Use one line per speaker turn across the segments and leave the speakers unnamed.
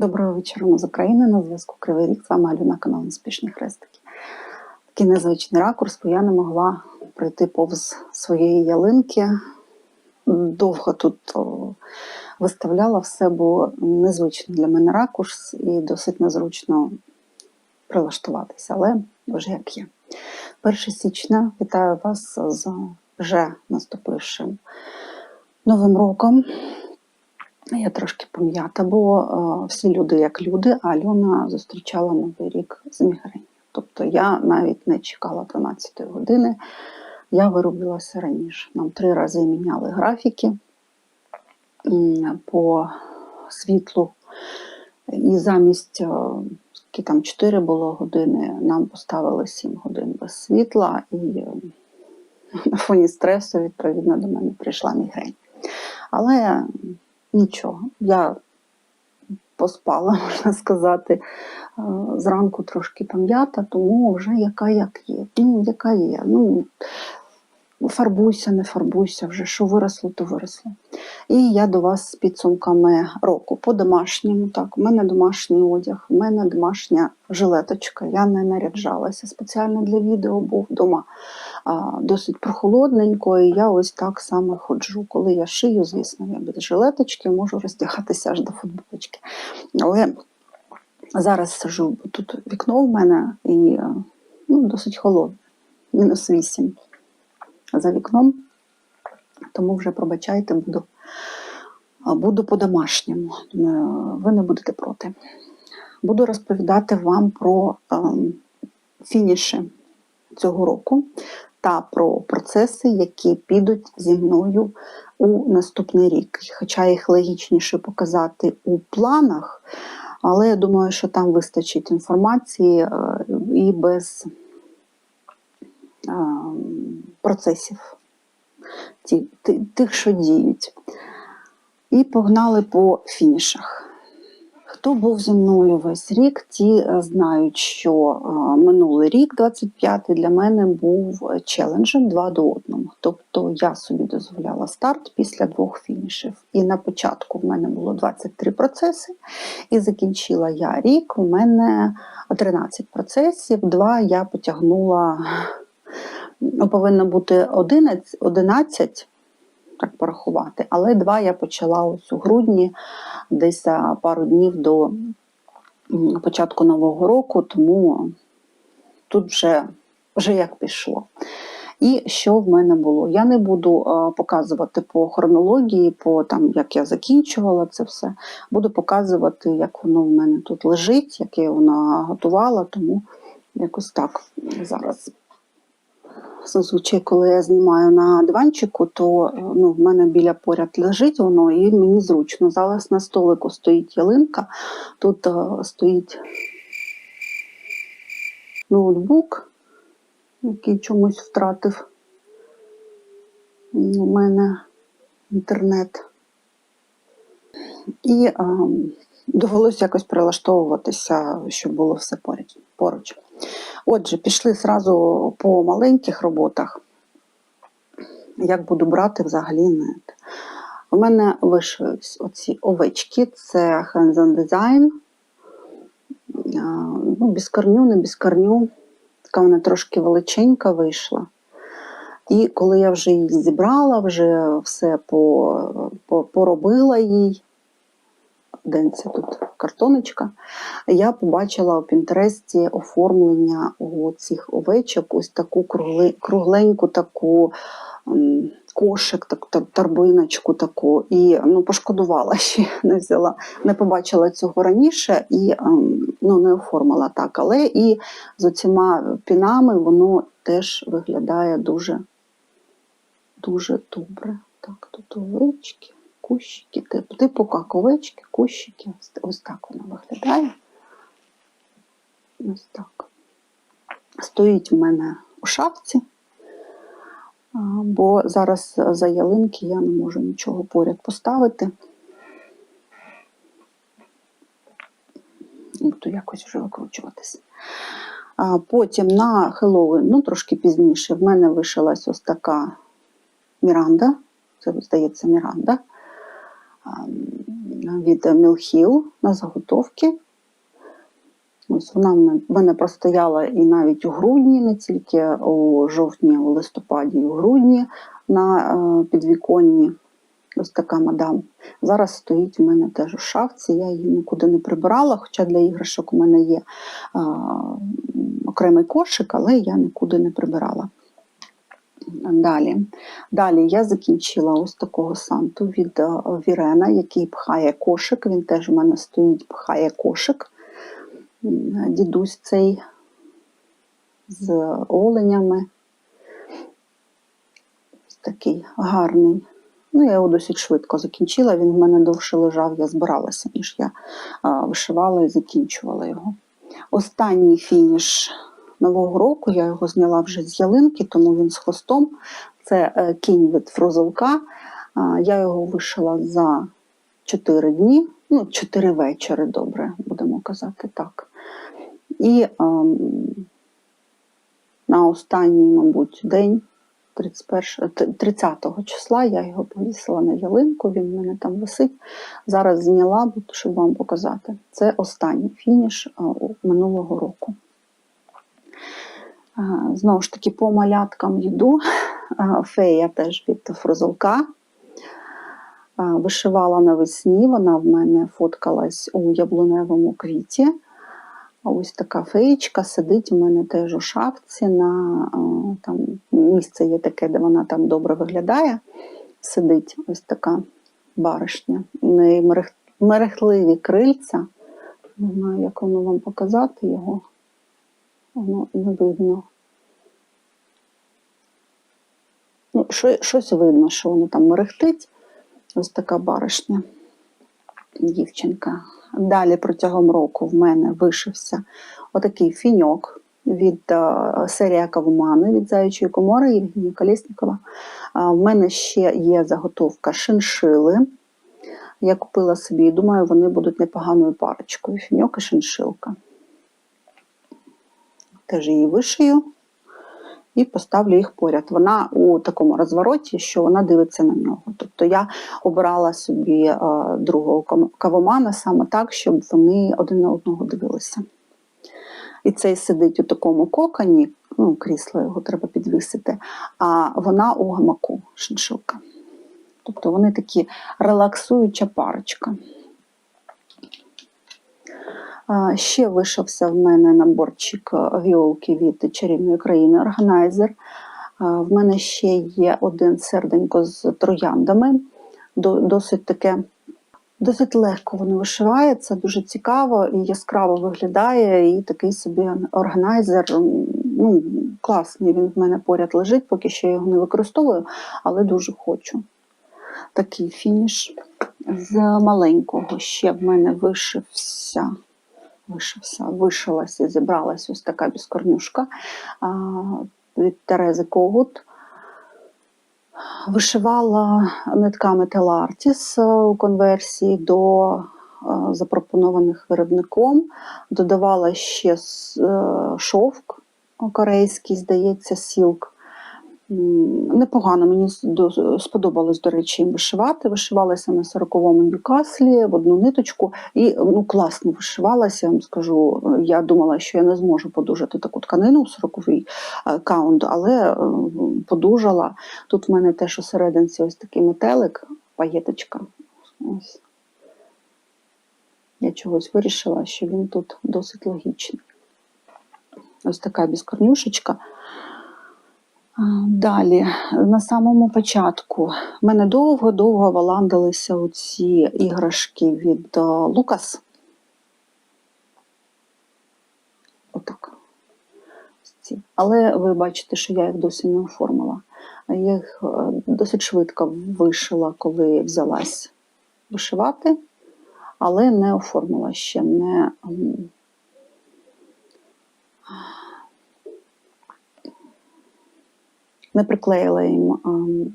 Доброго вечора з України на зв'язку Кривий Рік. З вами Альона, канал Неспішні хрестики. Такий незвичний ракурс, бо я не могла пройти повз своєї ялинки. Довго тут о, виставляла все, бо незвичний для мене ракурс і досить незручно прилаштуватися, але вже як є. 1 січня вітаю вас з вже наступившим новим роком. Я трошки пом'ята, бо е, всі люди як люди, а Альона зустрічала новий рік з мігрені. Тобто я навіть не чекала 12 години, я виробилася раніше. Нам три рази міняли графіки по світлу. І замість е, скільки там 4 було години, нам поставили 7 годин без світла, і е, на фоні стресу, відповідно, до мене прийшла мігрень. Але нічого, я поспала, можна сказати. Зранку трошки пам'ята, тому вже яка як є. Яка є. Ну, фарбуйся, не фарбуйся, вже що виросло, то виросло. І я до вас з підсумками року. По домашньому, так, у мене домашній одяг, у мене домашня жилеточка. Я не наряджалася спеціально для відео, був вдома досить прохолодненько, і я ось так саме ходжу. Коли я шию, звісно, я без жилеточки можу роздягатися аж до футболочки. Але зараз сижу, бо тут вікно в мене і ну, досить холодне, мінус 8 за вікном, тому вже пробачайте, буду, буду по-домашньому. Ви не будете проти. Буду розповідати вам про ем, фініші цього року та про процеси, які підуть зі мною у наступний рік. Хоча їх логічніше показати у планах, але я думаю, що там вистачить інформації е, і без е, процесів, тих, що діють. І погнали по фінішах. Хто був зі мною весь рік, ті е, знають, що е, минулий рік, 25-й, для мене був челенджем два до одного. Тобто я собі дозволяла старт після двох фінішів. І на початку в мене було 23 процеси, і закінчила я рік. У мене 13 процесів, два я потягнула. Ну, повинно бути 11, 11 так порахувати, але два я почала ось у грудні, десь за пару днів до початку нового року, тому тут вже, вже як пішло. І що в мене було? Я не буду е, показувати по хронології, по там, як я закінчувала це все. Буду показувати, як воно в мене тут лежить, як я воно готувала, тому якось так зараз зазвичай, коли я знімаю на диванчику, то е, ну, в мене біля поряд лежить воно і мені зручно. Зараз на столику стоїть ялинка, тут е, стоїть ноутбук, який чомусь втратив у мене інтернет. І е, довелося якось прилаштовуватися, щоб було все поруч. Отже, пішли зразу по маленьких роботах. Як буду брати взагалі не. У мене вийшли оці овечки, це Hands on Design. Ну, без корню, не без корню. Така вона трошки величенька вийшла. І коли я вже її зібрала, вже все по, по, поробила їй, де це тут картоночка, я побачила у Пінтересті оформлення цих овечок, ось таку кругленьку таку кошик, так, торбиночку таку. І ну, пошкодувала, що не взяла, не побачила цього раніше і ем, ну, не оформила так. Але і з оціма пінами воно теж виглядає дуже, дуже добре. Так, тут овечки кущики, типу, типу як овечки, кущики. Ось, так воно виглядає. Ось так. Стоїть в мене у шафці, а, бо зараз за ялинки я не можу нічого поряд поставити. Буду якось вже викручуватись. Потім на Хеллоуін, ну трошки пізніше, в мене вишилась ось така Міранда. Це, здається, Міранда. Ам, від Мілхіл на заготовки. Ось вона в мене- простояла і навіть у грудні, не тільки у жовтні, у листопаді, і у грудні на е, підвіконні. Ось така мадам. Зараз стоїть у мене теж у шафці, я її нікуди не прибирала, хоча для іграшок у мене є а, окремий кошик, але я нікуди не прибирала. Далі. Далі я закінчила ось такого санту від е, Вірена, який пхає кошик. Він теж у мене стоїть, пхає кошик. Дідусь цей з оленями. Ось Такий гарний. Ну, я його досить швидко закінчила. Він в мене довше лежав, я збиралася, ніж я вишивала і закінчувала його. Останній фініш нового року я його зняла вже з ялинки, тому він з хвостом. Це е, кінь від фрузелка. Я його вишила за 4 дні, ну, 4 вечори, добре, будемо казати так. І ем, на останній, мабуть, день, 31, т- 30 числа, я його повісила на ялинку, він в мене там висить. Зараз зняла, щоб вам показати. Це останній фініш минулого року. Знову ж таки, по маляткам йду. Фея теж від фрозелка. А, Вишивала навесні, вона в мене фоткалась у яблуневому квіті. Ось така феєчка сидить у мене теж у шапці. На там місце є таке, де вона там добре виглядає. Сидить ось така баришня. У неї мерех- мерехтливі крильця. Не знаю, як воно вам показати його. Воно не видно. Ну, що, щось видно, що воно там мерехтить. Ось така баришня, дівчинка. Далі протягом року в мене вишився отакий фіньок від е, серії Кавумани від Заячої комори Євгенія Колєснікова. В мене ще є заготовка шиншили. Я купила собі думаю, вони будуть непоганою парочкою. Фіньок і шиншилка. Теж її вишию і поставлю їх поряд. Вона у такому розвороті, що вона дивиться на нього. Тобто я обирала собі е, другого кавомана саме так, щоб вони один на одного дивилися. І цей сидить у такому коконі, ну, крісло його треба підвісити, а вона у гамаку, шиншилка. Тобто вони такі релаксуюча парочка. Ще вишився в мене наборчик е, віолки від чарівної країни органайзер. В мене ще є один серденько з трояндами. Досить таке, досить легко воно вишивається, дуже цікаво і яскраво виглядає. І такий собі органайзер. Ну, класний. Він в мене поряд лежить, поки що я його не використовую, але дуже хочу. Такий фініш. З маленького ще в мене вишився вишився, вишилася, зібралася ось така безкорнюшка а, від Терези Когут. Вишивала нитками Телартіс у конверсії до е, запропонованих виробником. Додавала ще е, шовк корейський, здається, сілк. Непогано мені сподобалось, до речі, вишивати. Вишивалася на 40-му Ньюкаслі в одну ниточку і ну, класно вишивалася. Я вам скажу, я думала, що я не зможу подужати таку тканину у 40-й е, каунт, але е, подужала. Тут в мене теж у серединці ось такий метелик, паєточка. Ось. Я чогось вирішила, що він тут досить логічний. Ось така безкорнюшечка. Далі, на самому початку, мене довго-довго валандилися оці іграшки від е, Лукас. Отак. Але ви бачите, що я їх досі не оформила. Я їх е, досить швидко вишила, коли взялась вишивати, але не оформила ще не. м, не приклеїла їм ем,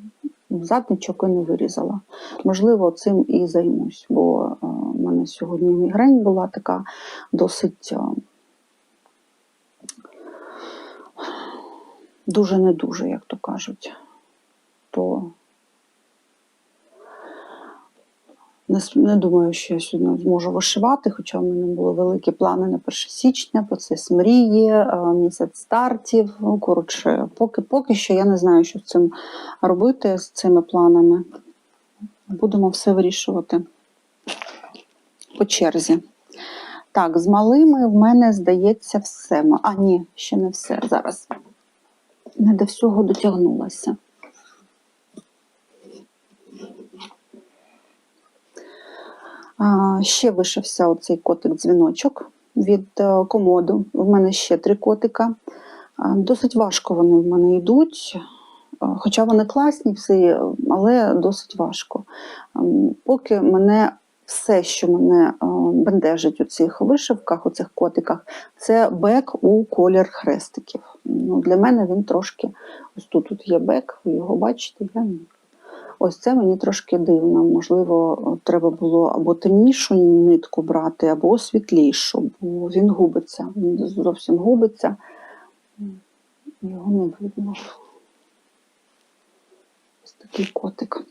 задничок і не вирізала. Можливо, цим і займусь, бо е, в мене сьогодні мігрень була така досить е, дуже не дуже, як то кажуть. То Не, не думаю, що я сьогодні зможу вишивати, хоча в мене були великі плани на 1 січня, процес мрії, е, місяць стартів. Ну, коротше, поки, поки що я не знаю, що з цим робити, з цими планами. Будемо все вирішувати по черзі. Так, з малими в мене здається все. А, ні, ще не все. Зараз не до всього дотягнулася. Ще вишився оцей котик-дзвіночок від е, комоду. В мене ще три котика. Досить важко вони в мене йдуть, хоча вони класні всі, але досить важко. Поки мене все, що мене бентежить у цих вишивках, у цих котиках, це бек у колір хрестиків. Ну, для мене він трошки. Ось тут, тут є бек, ви його бачите, я ні. Ось це мені трошки дивно. Можливо, треба було або темнішу нитку брати, або світлішу, бо він губиться. Він зовсім губиться. Його не видно. Ось такий котик.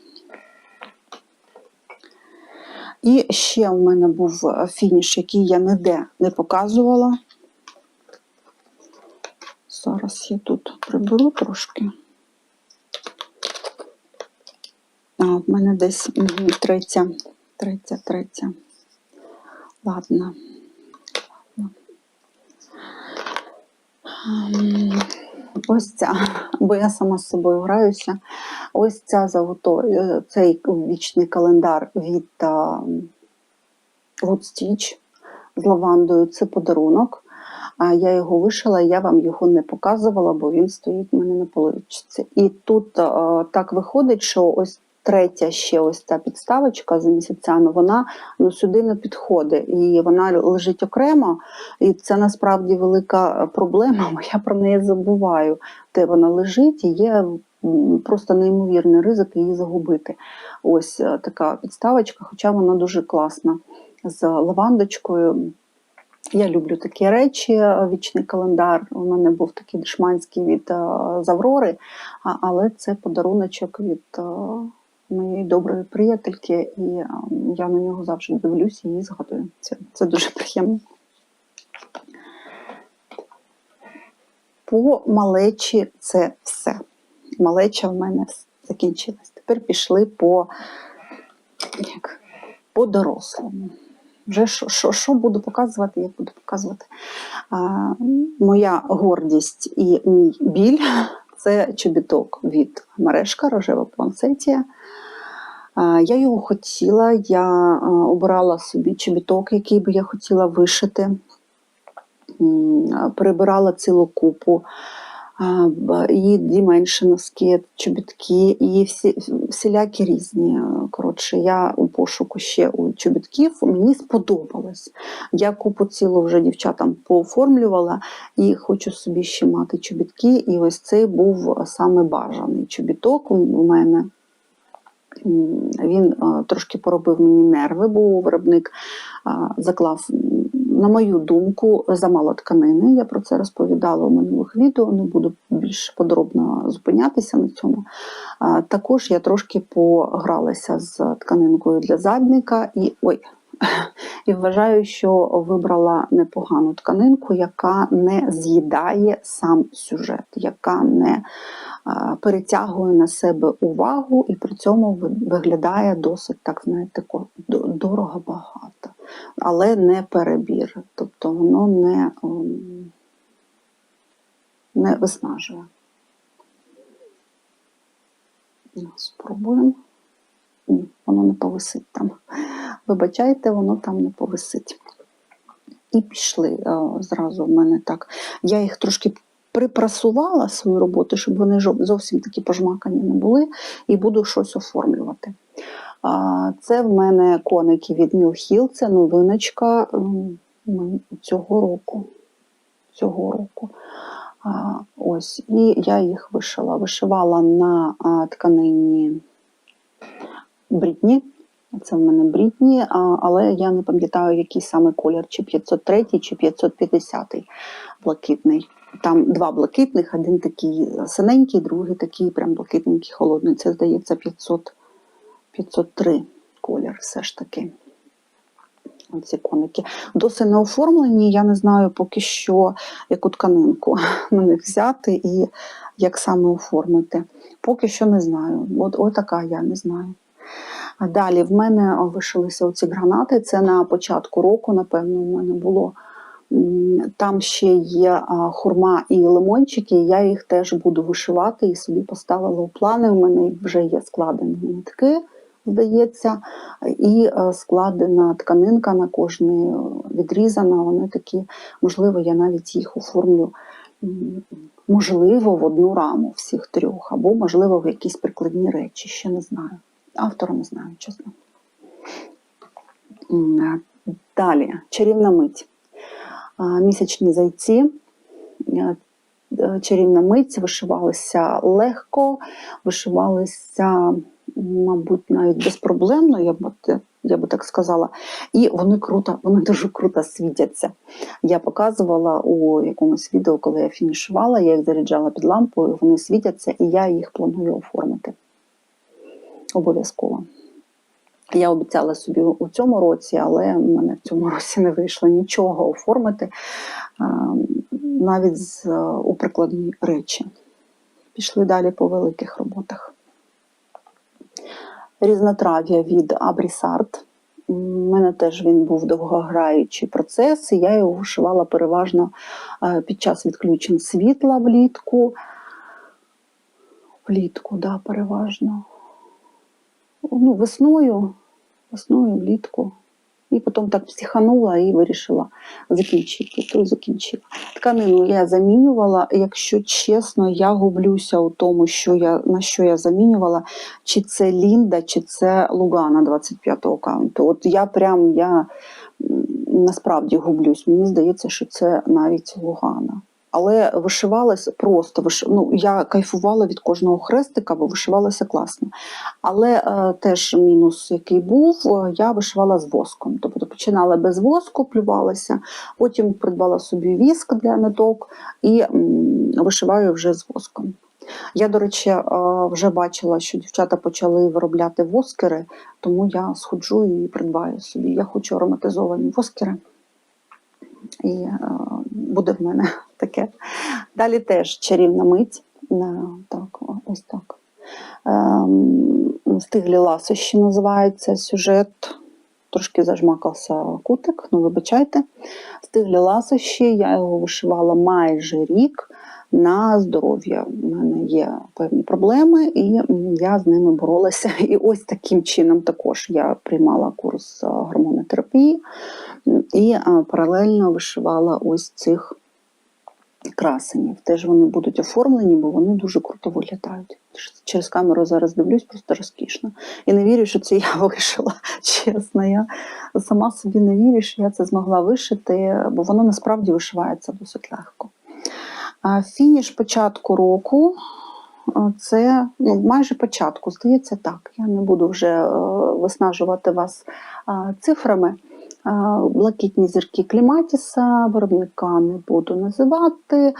І ще у мене був фініш, який я ніде не показувала. Зараз я тут приберу трошки. А, в мене десь мгм, третя, третя, третя. Ладно. Ладно. Ось ця, бо я сама з собою граюся. Ось ця загото... е, цей вічний календар від Stitch з лавандою. Це подарунок. Я його вишила, я вам його не показувала, бо він стоїть в мене на поличці. І тут так виходить, що ось третя ще ось ця підставочка за місяцями, вона ну, сюди не підходить. І вона лежить окремо. І це насправді велика проблема, бо я про неї забуваю, де вона лежить, і є просто неймовірний ризик її загубити. Ось е, така підставочка, хоча вона дуже класна з лавандочкою. Я люблю такі речі, е, вічний календар. У мене був такий дешманський від е, Заврори, але це подаруночок від е, моєї доброї приятельки, і е, я на нього завжди дивлюся і згадую. Це, це дуже приємно. По малечі це все. Малеча в мене закінчилась. Тепер пішли по, як, по дорослому. Вже що, що, що буду показувати, як буду показувати. А, моя гордість і мій біль це чобіток від мережка рожева плансетія. Я його хотіла, я обирала собі чобіток, який би я хотіла вишити. прибирала цілу купу. І носки, чобітки, і всі, всілякі різні. Коротше, я у пошуку ще у чобітків. Мені сподобалось. Я купу цілу вже дівчатам пооформлювала і хочу собі ще мати чобітки. І ось цей був саме бажаний чобіток у мене. Він трошки поробив мені нерви, бо виробник заклав, на мою думку, замало тканини. Я про це розповідала у минулих відео, не буду більш подробно зупинятися на цьому. Також я трошки погралася з тканинкою для задника і ой. І вважаю, що вибрала непогану тканинку, яка не з'їдає сам сюжет, яка не перетягує на себе увагу і при цьому виглядає досить, так знаєте, дорого багато, але не перебір. Тобто воно не, ем, не виснажує. Ну, Спробуємо. Ні, воно не повисить там. Вибачайте, воно там не повисить. І пішли е, зразу в мене так. Я їх трошки припрасувала свою роботу, щоб вони зовсім такі пожмакані не були, і буду щось оформлювати. Це в мене коники від Mill Hill, це новиночка м, м, цього року. Цього року. Ось, і я їх вишила. Вишивала на тканині Брітні. Це в мене Брітні, але я не пам'ятаю, який саме колір, чи 503, чи 550 блакитний. Там два блакитних, один такий синенький, другий такий прям блакитненький, холодний. Це, здається, 500, 503 колір все ж таки. Ці коники. Досить не оформлені, я не знаю поки що, яку тканинку на них взяти і як саме оформити. Поки що не знаю. От, така я не знаю. Далі в мене вишилися оці гранати. Це на початку року, напевно, у мене було. Там ще є хурма і лимончики, я їх теж буду вишивати і собі поставила у плани. У мене вже є складені нитки, здається, і е, складена тканинка на кожний е, відрізана. Вони такі, можливо, я навіть їх оформлю. Можливо, в одну раму всіх трьох, або, можливо, в якісь прикладні речі, ще не знаю. Автора не знаю, чесно. Далі, чарівна мить. Місячні зайці. Е, е, Чарівна мить вишивалися легко, вишивалися, мабуть, навіть безпроблемно, я б, я би так сказала. І вони круто, вони дуже круто світяться. Я показувала у якомусь відео, коли я фінішувала, я їх заряджала під лампою, вони світяться, і я їх планую оформити. Обов'язково. Я обіцяла собі у цьому році, але в мене в цьому році не вийшло нічого оформити, навіть з, е, у прикладні речі. Пішли далі по великих роботах. Різнотрав'я від Абрісарт. У мене теж він був довгограючий процес, і я його вишивала переважно е, під час відключень світла влітку. Влітку, да, переважно ну, весною, весною, влітку. І потім так психанула і вирішила закінчити. То закінчила. Тканину я замінювала. Якщо чесно, я гублюся у тому, що я, на що я замінювала, чи це Лінда, чи це Лугана 25-го каунту. От я прям я насправді гублюсь. Мені здається, що це навіть Лугана. Але вишивалася просто виш... ну, я кайфувала від кожного хрестика, бо вишивалася класно. Але е, теж мінус, який був, е, я вишивала з воском. Тобто починала без воску, плювалася, потім придбала собі віск для ниток і м, вишиваю вже з воском. Я, до речі, е, вже бачила, що дівчата почали виробляти воскери, тому я сходжу і придбаю собі. Я хочу ароматизовані воскери. І е, буде в мене таке. Далі теж чарівна мить. Так, ось так. Ем, Стиглі ласощі називається сюжет. Трошки зажмакався кутик, ну вибачайте. Стиглі ласощі, я його вишивала майже рік на здоров'я. У мене є певні проблеми, і я з ними боролася. І ось таким чином також я приймала курс е, гормонотерапії і е, паралельно вишивала ось цих красенів. Теж вони будуть оформлені, бо вони дуже круто виглядають. Через камеру зараз дивлюсь, просто розкішно. І не вірю, що це я вишила. Чесно, я сама собі не вірю, що я це змогла вишити, бо воно насправді вишивається досить легко. Фініш початку року. Це ну, майже початку, здається, так. Я не буду вже е, виснажувати вас цифрами. А, Блакитні зірки Кліматіса, виробника не буду називати.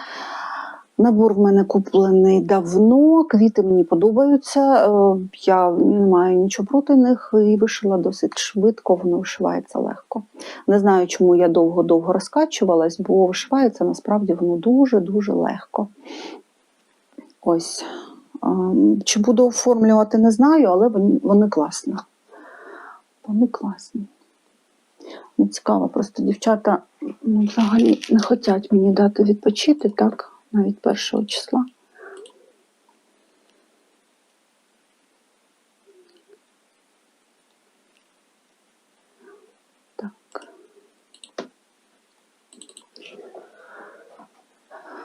Набор в мене куплений давно, квіти мені подобаються. е, Я не маю нічого проти них і вишила досить швидко, воно вишивається легко. Не знаю, чому я довго-довго розкачувалась, бо вишивається насправді воно дуже-дуже легко. Ось. Ем, Чи буду оформлювати, не знаю, але вони класні. Вони класні. Не цікаво, просто дівчата ну, взагалі не хочуть мені дати відпочити, так, навіть першого числа. Так.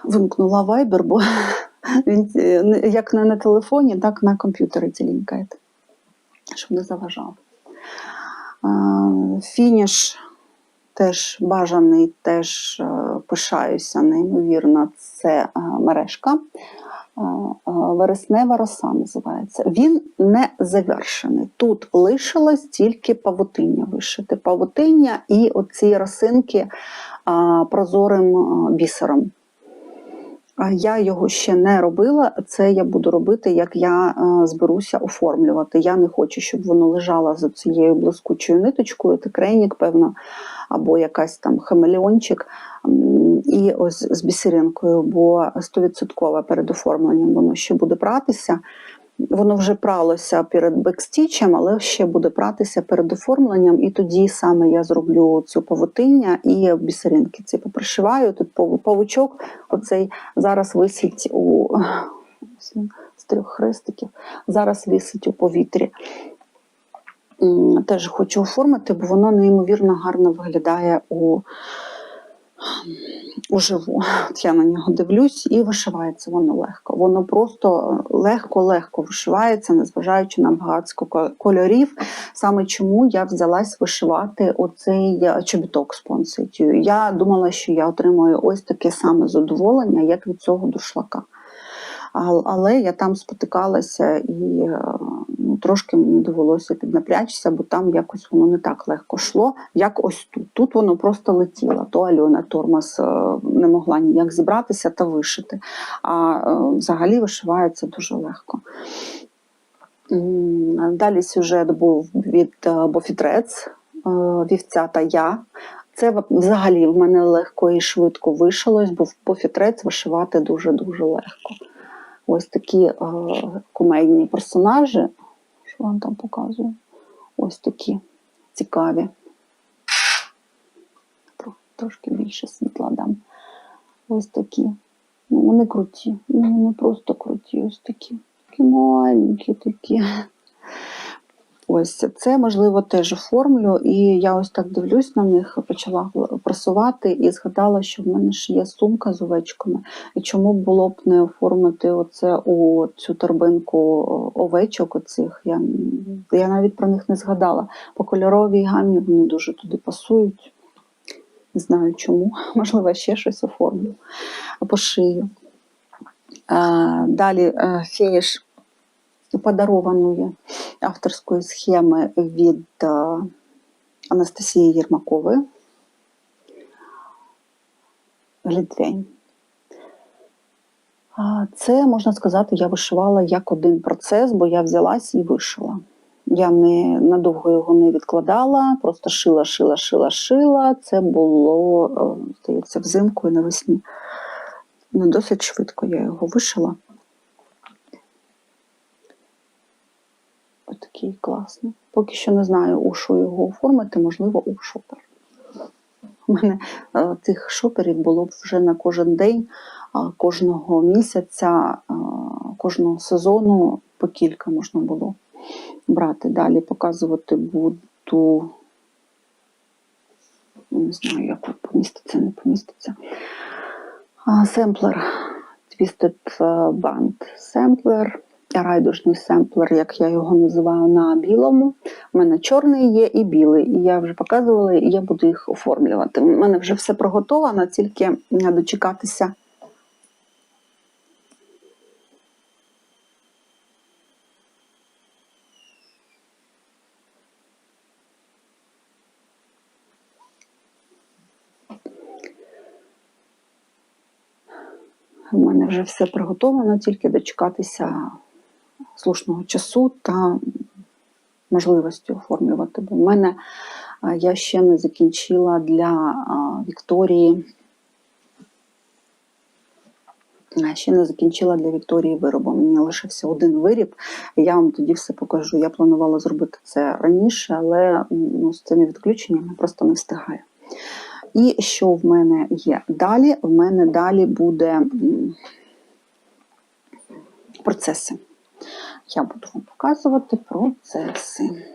Вимкнула вайбер, бо він е, як не на телефоні, так на комп'ютері тілінькає, щоб не заважав. Фініш теж бажаний, теж е, пишаюся, неймовірно, це е, мережка. Е, Вереснева роса називається. Він не завершений. Тут лишилось тільки павутиння вишити. Павутиння і оці росинки прозорим бісером. Я його ще не робила. Це я буду робити, як я е, зберуся оформлювати. Я не хочу, щоб воно лежало за цією блискучою ниточкою, текрейнік, певно, або якась там хамелеончик. І ось з бісеринкою, бо 100% перед оформленням воно ще буде пратися. Воно вже пралося перед бекстічем, але ще буде пратися перед оформленням, і тоді саме я зроблю цю павутиння і бісеринки ці попришиваю. Тут павучок оцей зараз висить у з трьох хрестиків, зараз висить у повітрі. Теж хочу оформити, бо воно неймовірно гарно виглядає у, уживу. От я на нього дивлюсь і вишивається воно легко. Воно просто легко-легко вишивається, незважаючи на багатство кольорів. Саме чому я взялась вишивати оцей е, чобіток з понситію. Я думала, що я отримую ось таке саме задоволення, як від цього душлака. Але я там спотикалася і е, ну, трошки мені довелося піднапрячися, бо там якось воно не так легко йшло, як ось тут. Тут воно просто летіло. То Альона Тормас е, не могла ніяк зібратися та вишити. А е, взагалі вишивається дуже легко. Далі сюжет був від е, Бофітрець, е, вівця та я. Це взагалі в мене легко і швидко вишилось, бо Бофітрець вишивати дуже-дуже легко. Ось такі е, кумедні персонажі. Вам там показую? Ось такі цікаві. Трошки більше світла дам. Ось такі. Ну, вони круті. Ну, вони просто круті. Ось такі. Такі маленькі такі. Ось це можливо теж оформлю, і я ось так дивлюсь на них, почала просувати і згадала, що в мене ж є сумка з овечками. І чому було б не оформити оце у цю торбинку овечок оцих? Я, я навіть про них не згадала. По кольоровій гамі вони дуже туди пасують. Не знаю чому. Можливо, ще щось оформлю, пошию. А, далі е, подарованої авторської схеми від е, Анастасії Єрмакової. Глінтвейн. Це, можна сказати, я вишивала як один процес, бо я взялась і вишила. Я не надовго його не відкладала, просто шила, шила, шила, шила. Це було, е, здається, взимку і навесні. Ну, досить швидко я його вишила. Ось такий класний. Поки що не знаю, у що його оформити, можливо, у шопер. У мене е, цих шоперів було б вже на кожен день, кожного місяця, е, кожного сезону по кілька можна було брати. Далі показувати буду. Не знаю, як поміститься, не поміститься. Семплер. Twisted Band Sampler. Райдужний семплер, як я його називаю, на білому. У мене чорний є і білий. І я вже показувала, і я буду їх оформлювати. У мене вже все приготовано, тільки дочекатися. У мене вже все приготовано, тільки дочекатися слушного часу та можливості оформлювати. Бо в мене я ще не закінчила для Вікторії. Ще не закінчила для Вікторії виробу. Мені лишився один виріб. Я вам тоді все покажу. Я планувала зробити це раніше, але ну, з цими відключеннями просто не встигаю. І що в мене є далі? В мене далі буде процеси. Я буду вам показувати процеси.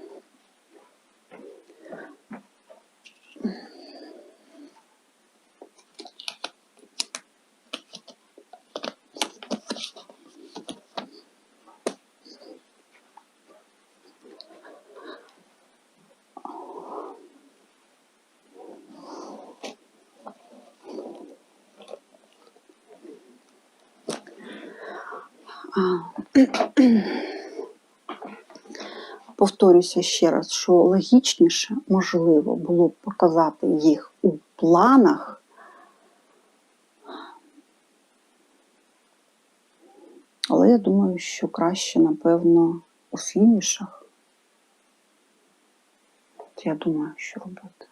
Повторюся ще раз, що логічніше, можливо, було б показати їх у планах, Але я думаю, що краще, напевно, у фінішах. Я думаю, що робити.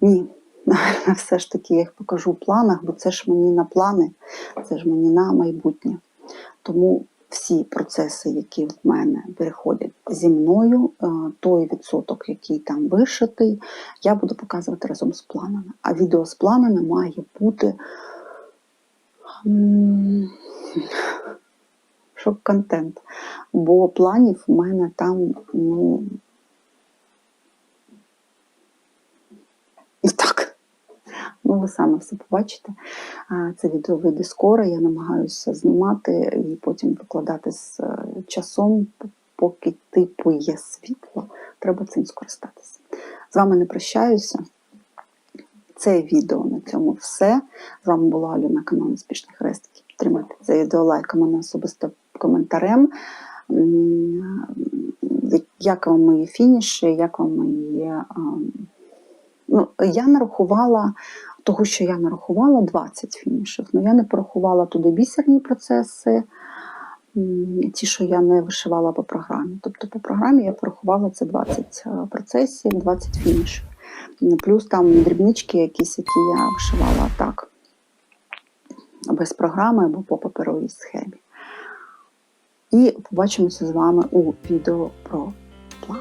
Ні, наверное, все ж таки я їх покажу в планах, бо це ж мені на плани, це ж мені на майбутнє. Тому всі процеси, які в мене переходять зі мною, е, той відсоток, який там вишитий, я буду показувати разом з планами. А відео з планами має бути шок-контент. Бо планів в мене там, ну. І так. Ну, ви саме все побачите. Це відео вийде скоро. Я намагаюся знімати і потім викладати з е, часом, поки типу є світло. Треба цим скористатися. З вами не прощаюся. Це відео на цьому все. З вами була Аліна канал Неспішних Хрестиків. Підтримайте це відео лайком, а особисто коментарем. Як вам мої фініші, як вам мої. Ну, я нарахувала того, що я нарахувала 20 фінішів. Ну, я не порахувала туди бісерні процеси, ті, що я не вишивала по програмі. Тобто по програмі я порахувала це 20 е, процесів, 20 фінішів. Плюс там дрібнички якісь, які я вишивала так, без програми або по паперовій схемі. І побачимося з вами у відео про план.